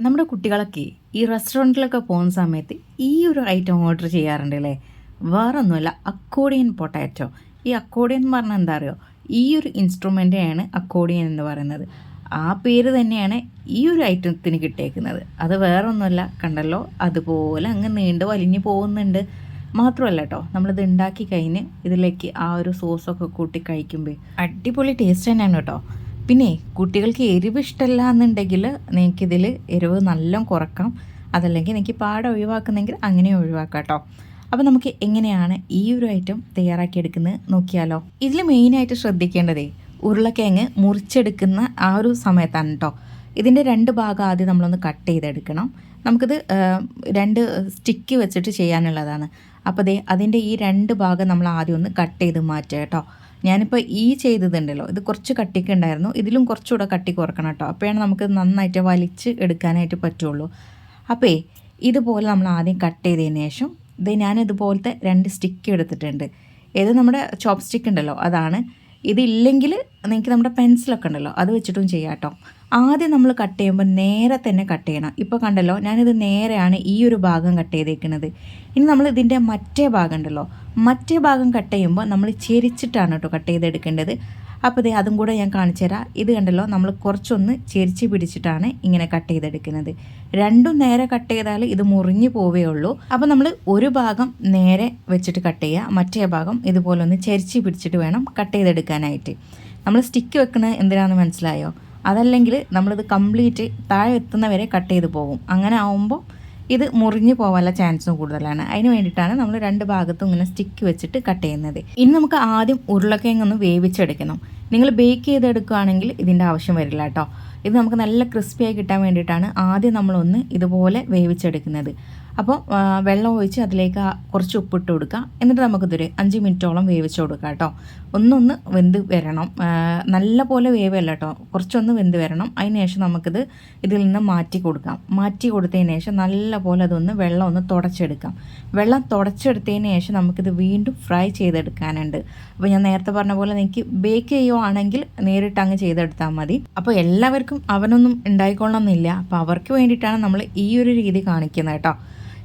നമ്മുടെ കുട്ടികളൊക്കെ ഈ റെസ്റ്റോറന്റിലൊക്കെ പോകുന്ന സമയത്ത് ഈ ഒരു ഐറ്റം ഓർഡർ ചെയ്യാറുണ്ട് അല്ലേ വേറെ ഒന്നുമല്ല അക്കോഡിയൻ പൊട്ടാറ്റോ ഈ അക്കോഡിയൻ എന്ന് പറഞ്ഞാൽ എന്താ അറിയോ? ഈ ഒരു ഇൻസ്ട്രുമെന്റെയാണ് അക്കോഡിയൻ എന്ന് പറയുന്നത്. ആ പേര് തന്നെയാണ് ഈ ഒരു ഐറ്റത്തിന് കിട്ടിയേക്കുന്നത്. അത് വേറെ ഒന്നുമല്ല കണ്ടല്ലോ? അതുപോലെ അങ്ങ് നീണ്ട് വലിഞ്ഞു പോകുന്നുണ്ട്. മാത്രമല്ല കേട്ടോ നമ്മളിത് ഉണ്ടാക്കി കഴിഞ്ഞ് ഇതിലേക്ക് ആ ഒരു സോസൊക്കെ കൂട്ടി കഴിക്കുമ്പോൾ അടിപൊളി ടേസ്റ്റ് തന്നെയാണ് കേട്ടോ. പിന്നെ കുട്ടികൾക്ക് എരിവ് ഇഷ്ടമല്ല എന്നുണ്ടെങ്കിൽ നിങ്ങൾക്കിതിൽ എരിവ് നല്ല കുറക്കാം അതല്ലെങ്കിൽ എനിക്ക് പാടെ ഒഴിവാക്കുന്നെങ്കിൽ അങ്ങനെ ഒഴിവാക്കാം കേട്ടോ. അപ്പോൾ നമുക്ക് എങ്ങനെയാണ് ഈ ഒരു ഐറ്റം തയ്യാറാക്കിയെടുക്കുന്നത് നോക്കിയാലോ. ഇതിൽ മെയിനായിട്ട് ശ്രദ്ധിക്കേണ്ടതേ ഉരുളക്കിഴങ്ങ് മുറിച്ചെടുക്കുന്ന ആ ഒരു സമയത്താണ് കേട്ടോ. ഇതിന്റെ രണ്ട് ഭാഗം ആദ്യം നമ്മളൊന്ന് കട്ട് ചെയ്തെടുക്കണം. നമുക്കിത് രണ്ട് സ്റ്റിക്ക് വെച്ചിട്ട് ചെയ്യാനുള്ളതാണ്. അപ്പോൾ ദേ അതിന്റെ ഈ രണ്ട് ഭാഗം നമ്മൾ ആദ്യം ഒന്ന് കട്ട് ചെയ്ത് മാറ്റുക കേട്ടോ. ഞാനിപ്പോൾ ഈ ചെയ്തതുണ്ടല്ലോ ഇത് കുറച്ച് കട്ടിക്ക് ഉണ്ടായിരുന്നു ഇതിലും കുറച്ചുകൂടെ കട്ടി കുറക്കണം കേട്ടോ അപ്പോഴാണ് നമുക്ക് നന്നായിട്ട് വലിച്ച് എടുക്കാനായിട്ട് പറ്റുള്ളൂ. അപ്പോൾ ഇതുപോലെ നമ്മൾ ആദ്യം കട്ട് ചെയ്തതിന് ശേഷം ഇത് ഞാൻ ഇതുപോലത്തെ രണ്ട് സ്റ്റിക്ക് എടുത്തിട്ടുണ്ട്. ഇത് നമ്മുടെ ചോപ്പ് സ്റ്റിക്ക് ഉണ്ടല്ലോ അതാണ്. ഇതില്ലെങ്കിൽ നിങ്ങൾക്ക് നമ്മുടെ പെൻസിലൊക്കെ ഉണ്ടല്ലോ അത് വെച്ചിട്ടും ചെയ്യാം കേട്ടോ. ആദ്യം നമ്മൾ കട്ട് ചെയ്യുമ്പോൾ നേരെ തന്നെ കട്ട് ചെയ്യണം. ഇപ്പോൾ കണ്ടല്ലോ ഞാനിത് നേരെയാണ് ഈ ഒരു ഭാഗം കട്ട് ചെയ്തേക്കുന്നത്. ഇനി നമ്മൾ ഇതിന്റെ മറ്റേ ഭാഗം ഉണ്ടല്ലോ മറ്റേ ഭാഗം കട്ട് ചെയ്യുമ്പോൾ നമ്മൾ ചെരിച്ചിട്ടാണ് കേട്ടോ കട്ട് ചെയ്തെടുക്കേണ്ടത്. അപ്പോൾ ഇതേ അതും കൂടെ ഞാൻ കാണിച്ചു തരാം. ഇത് കണ്ടല്ലോ നമ്മൾ കുറച്ചൊന്ന് ചെരിച്ച് പിടിച്ചിട്ടാണ് ഇങ്ങനെ കട്ട് ചെയ്തെടുക്കുന്നത്. രണ്ടും നേരെ കട്ട് ചെയ്താൽ ഇത് മുറിഞ്ഞു പോവേ ഉള്ളൂ. അപ്പോൾ നമ്മൾ ഒരു ഭാഗം നേരെ വെച്ചിട്ട് കട്ട് ചെയ്യുക മറ്റേ ഭാഗം ഇതുപോലെ ഒന്ന് ചെരിച്ച് പിടിച്ചിട്ട് വേണം കട്ട് ചെയ്തെടുക്കാനായിട്ട്. നമ്മൾ സ്റ്റിക്ക് വെക്കുന്നത് എന്തിനാണെന്ന് മനസ്സിലായോ? അതല്ലെങ്കിൽ നമ്മളിത് കംപ്ലീറ്റ് താഴെ എത്തുന്നവരെ കട്ട് ചെയ്ത് പോകും അങ്ങനെ ആവുമ്പോൾ ഇത് മുറിഞ്ഞു പോകാനുള്ള ചാൻസും കൂടുതലാണ്. അതിന് വേണ്ടിയിട്ടാണ് നമ്മൾ രണ്ട് ഭാഗത്തും ഇങ്ങനെ സ്റ്റിക്ക് വെച്ചിട്ട് കട്ട് ചെയ്യുന്നത്. ഇനി നമുക്ക് ആദ്യം ഉരുളക്കിഴങ്ങ് ഒന്ന് വേവിച്ചെടുക്കണം. നിങ്ങൾ ബേക്ക് ചെയ്തെടുക്കുകയാണെങ്കിൽ ഇതിന്റെ ആവശ്യം വരില്ല കേട്ടോ. ഇത് നമുക്ക് നല്ല ക്രിസ്പിയായി കിട്ടാൻ വേണ്ടിയിട്ടാണ് ആദ്യം നമ്മളൊന്ന് ഇതുപോലെ വേവിച്ചെടുക്കുന്നത്. അപ്പോൾ വെള്ളം ഒഴിച്ച് അതിലേക്ക് കുറച്ച് ഉപ്പിട്ട് കൊടുക്കുക എന്നിട്ട് നമുക്കിതൊരു അഞ്ച് മിനിറ്റോളം വേവിച്ച് കൊടുക്കുക കേട്ടോ. ഒന്നൊന്ന് വെന്ത് വരണം. നല്ല പോലെ വേവല്ല കേട്ടോ. കുറച്ചൊന്ന് വെന്ത് വരണം. അതിന് ശേഷം നമുക്കിത് ഇതിൽ നിന്ന് മാറ്റി കൊടുക്കാം. മാറ്റി കൊടുത്തതിന് ശേഷം നല്ല പോലെ അതൊന്ന് വെള്ളം ഒന്ന് തുടച്ചെടുക്കാം. വെള്ളം തുടച്ചെടുത്തതിന് ശേഷം നമുക്കിത് വീണ്ടും ഫ്രൈ ചെയ്തെടുക്കാനുണ്ട്. അപ്പോൾ ഞാൻ നേരത്തെ പറഞ്ഞ പോലെ എനിക്ക് ബേക്ക് ചെയ്യുവാണെങ്കിൽ നേരിട്ട് അങ്ങ് ചെയ്തെടുത്താൽ മതി. അപ്പോൾ എല്ലാവർക്കും അവനൊന്നും ഉണ്ടായിക്കൊള്ളണമെന്നില്ല. അപ്പോൾ അവർക്ക് വേണ്ടിയിട്ടാണ് നമ്മൾ ഈ ഒരു രീതി കാണിക്കുന്നത് കേട്ടോ.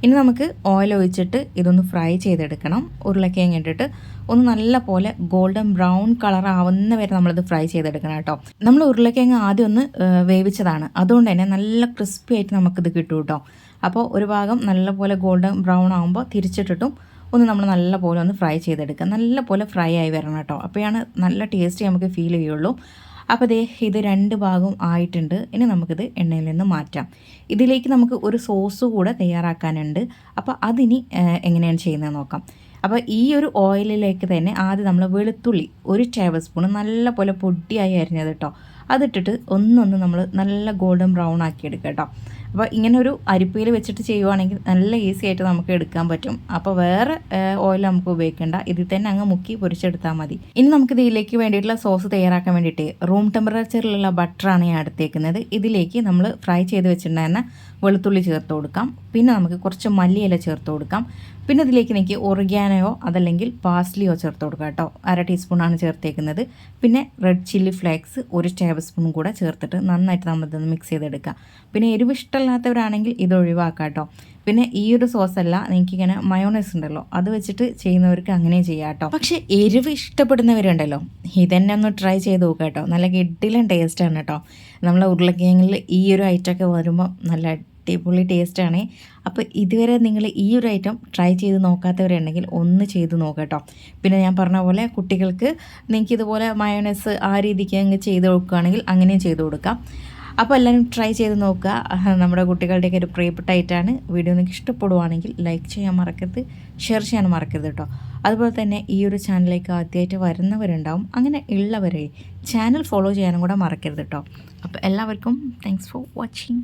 ഇനി നമുക്ക് ഓയിൽ ഒഴിച്ചിട്ട് ഇതൊന്ന് ഫ്രൈ ചെയ്തെടുക്കണം. ഉരുളക്കിഴങ്ങ് ഇട്ടിട്ട് ഒന്ന് നല്ല പോലെ ഗോൾഡൻ ബ്രൗൺ കളർ ആവുന്ന വരെ നമ്മളിത് ഫ്രൈ ചെയ്തെടുക്കണം കേട്ടോ. നമ്മൾ ഉരുളക്കിഴങ്ങ് ആദ്യം ഒന്ന് വേവിച്ചതാണ്. അതുകൊണ്ട് തന്നെ നല്ല ക്രിസ്പി ആയിട്ട് നമുക്കിത് കിട്ടും കേട്ടോ. അപ്പോൾ ഒരു ഭാഗം നല്ല പോലെ ഗോൾഡൻ ബ്രൗൺ ആകുമ്പോൾ തിരിച്ചിട്ടിട്ടും ഒന്ന് നമ്മൾ നല്ല പോലെ ഒന്ന് ഫ്രൈ ചെയ്തെടുക്കുക. നല്ല പോലെ ഫ്രൈ ആയി വരണം കേട്ടോ. അപ്പോഴാണ് നല്ല ടേസ്റ്റ് നമുക്ക് ഫീൽ ചെയ്യുള്ളൂ. അപ്പോൾ ദേ ഇത് രണ്ട് ഭാഗം ആയിട്ടുണ്ട്. ഇനി നമുക്കിത് എണ്ണയിൽ നിന്ന് മാറ്റാം. ഇതിലേക്ക് നമുക്ക് ഒരു സോസ് കൂടെ തയ്യാറാക്കാനുണ്ട്. അപ്പോൾ അതിനി എങ്ങനെയാണ് ചെയ്യുന്നത് നോക്കാം. അപ്പോൾ ഈ ഒരു ഓയിലിലേക്ക് തന്നെ ആദ്യം നമ്മൾ വെളുത്തുള്ളി ഒരു ടേബിൾ സ്പൂൺ നല്ലപോലെ പൊടിയായി അരിഞ്ഞത് കേട്ടോ. അതിട്ടിട്ട് ഒന്നൊന്ന് നമ്മൾ നല്ല ഗോൾഡൻ ബ്രൗൺ ആക്കി എടുക്കുക കേട്ടോ. അപ്പോൾ ഇങ്ങനെ ഒരു അരിപ്പയിൽ വെച്ചിട്ട് ചെയ്യുവാണെങ്കിൽ നല്ല ഈസി ആയിട്ട് നമുക്ക് എടുക്കാൻ പറ്റും. അപ്പോൾ വേറെ ഓയിൽ നമുക്ക് ഉപയോഗിക്കേണ്ട. ഇതിൽ തന്നെ അങ്ങ് മുക്കി പൊരിച്ചെടുത്താൽ മതി. ഇനി നമുക്ക് ഇതിലേക്ക് വേണ്ടിയിട്ടുള്ള സോസ് തയ്യാറാക്കാൻ വേണ്ടിയിട്ട് റൂം ടെമ്പറേച്ചറിലുള്ള ബട്ടറാണ് ഞാൻ എടുത്തേക്കുന്നത്. ഇതിലേക്ക് നമ്മൾ ഫ്രൈ ചെയ്ത് വെച്ചിട്ടുണ്ടായിരുന്ന വെളുത്തുള്ളി ചേർത്ത് കൊടുക്കാം. പിന്നെ നമുക്ക് കുറച്ച് മല്ലിയില ചേർത്ത് കൊടുക്കാം. പിന്നെ ഇതിലേക്ക് എനിക്ക് ഒറിഗാനയോ അതല്ലെങ്കിൽ പാസ്ലിയോ ചേർത്ത് കൊടുക്കാം കേട്ടോ. അര ടീസ്പൂണാണ് ചേർത്തേക്കുന്നത്. പിന്നെ റെഡ് ചില്ലി ഫ്ലേക്സ് ഒരു ടേബിൾ സ്പൂൺ കൂടെ ചേർത്തിട്ട് നന്നായിട്ട് നമ്മളിതൊന്ന് മിക്സ് ചെയ്തെടുക്കുക. പിന്നെ എരിവ് ഇഷ്ടമില്ലാത്തവരാണെങ്കിൽ ഇത് ഒഴിവാക്കാം കേട്ടോ പിന്നെ ഈ ഒരു സോസ് അല്ല നിങ്ങൾക്ക് ഇങ്ങനെ മയോണൈസ് ഉണ്ടല്ലോ അത് വെച്ചിട്ട് ചെയ്യുന്നവർക്ക് അങ്ങനെ ചെയ്യാം കേട്ടോ പക്ഷേ എരിവ് ഇഷ്ടപ്പെടുന്നവരുണ്ടല്ലോ ഇതന്നെ ഒന്ന് ട്രൈ ചെയ്ത് നോക്കാം കേട്ടോ നല്ല കിഡിലും ടേസ്റ്റാണ് കേട്ടോ നമ്മളെ ഉരുളക്കിഴങ്ങിൽ ഈ ഒരു ഐറ്റമൊക്കെ വരുമ്പോൾ നല്ല അടിപൊളി ടേസ്റ്റാണ് അപ്പോൾ ഇതുവരെ നിങ്ങൾ ഈ ഒരു ഐറ്റം ട്രൈ ചെയ്ത് നോക്കാത്തവരുണ്ടെങ്കിൽ ഒന്ന് ചെയ്ത് നോക്കട്ടോ പിന്നെ ഞാൻ പറഞ്ഞ പോലെ കുട്ടികൾക്ക് നിങ്ങൾക്ക് ഇതുപോലെ മയോണൈസ് ആ രീതിക്ക് അങ്ങ് ചെയ്ത് കൊടുക്കുകയാണെങ്കിൽ അങ്ങനെയും ചെയ്ത് കൊടുക്കാം. അപ്പോൾ എല്ലാവരും ട്രൈ ചെയ്ത് നോക്കുക. നമ്മുടെ കുട്ടികളുടെയൊക്കെ ഒരു പ്രിയപ്പെട്ട ഐറ്റാണ് വീഡിയോ നിങ്ങൾക്ക് ഇഷ്ടപ്പെടുവാണെങ്കിൽ ലൈക്ക് ചെയ്യാൻ മറക്കരുത് ഷെയർ ചെയ്യാൻ മറക്കരുത് കേട്ടോ അതുപോലെ തന്നെ ഈ ഒരു ചാനലിലേക്ക് ആദ്യമായിട്ട് വരുന്നവരുണ്ടാവും. അങ്ങനെ ഉള്ളവരെ ചാനൽ ഫോളോ ചെയ്യാനും കൂടെ മറക്കരുത് കേട്ടോ അപ്പോൾ എല്ലാവർക്കും താങ്ക്സ് ഫോർ വാച്ചിങ്